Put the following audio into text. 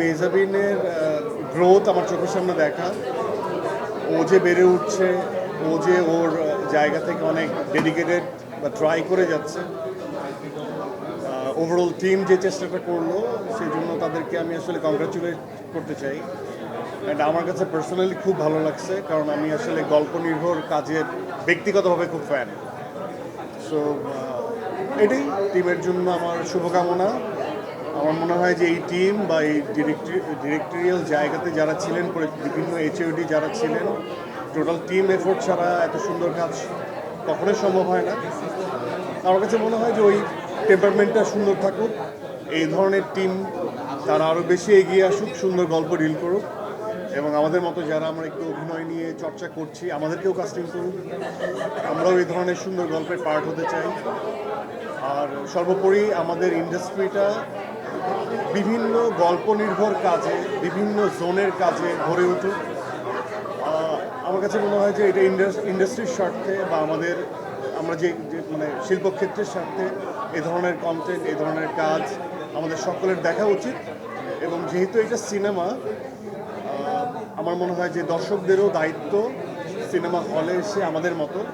মেজাবিনের growth আমার চোখের সামনে দেখা। ও যে বেড়ে উঠছে, ও যে ওর জায়গা থেকে অনেক ডেডিকেটেড বা ট্রাই করে যাচ্ছে ওভারঅল টিম যে চেষ্টাটা করল সেই জন্য তাদেরকে আমি আসলে কংগ্রাচুলেট করতে চাই। অ্যান্ড আমার কাছে পার্সোনালি খুব ভালো লাগছে, কারণ আমি আসলে গল্প নির্ভর কাজের ব্যক্তিগতভাবে খুব ফ্যান সো এটাই টিমের জন্য আমার শুভকামনা। আমার মনে হয় যে এই টিম বা এই ডিরেক্টরিয়াল জায়গাতে যারা ছিলেন বিভিন্ন এইচওডি যারা ছিলেন টোটাল টিম এফোর্ট ছাড়া এত সুন্দর কাজ কখনোই সম্ভব হয় না। আমার কাছে মনে হয় যে ওই টেম্পারমেন্টটা সুন্দর থাকুক, এই ধরনের টিম তারা আরও বেশি এগিয়ে আসুক, সুন্দর গল্প ডিল করুক, এবং আমাদের মতো যারা আমরা একটু অভিনয় নিয়ে চর্চা করছি, আমাদেরকেও কাস্টিং করুক। আমরাও এই ধরনের সুন্দর গল্পের পার্ট হতে চাই। আর সর্বোপরি আমাদের ইন্ডাস্ট্রিটা বিভিন্ন গল্প নির্ভর কাজে, বিভিন্ন জোনের কাজে ভরে উঠুক। আমার কাছে মনে হয় যে এটা ইন্ডাস্ট্রির স্বার্থে বা আমাদের, আমরা যে মানে শিল্পক্ষেত্রের স্বার্থে এ ধরনের কন্টেন্ট এ ধরনের কাজ আমাদের সকলের দেখা উচিত। এবং যেহেতু এটা সিনেমা আমার মনে হয় যে দর্শকদেরও দায়িত্ব সিনেমা হলে এসে আমাদের মতো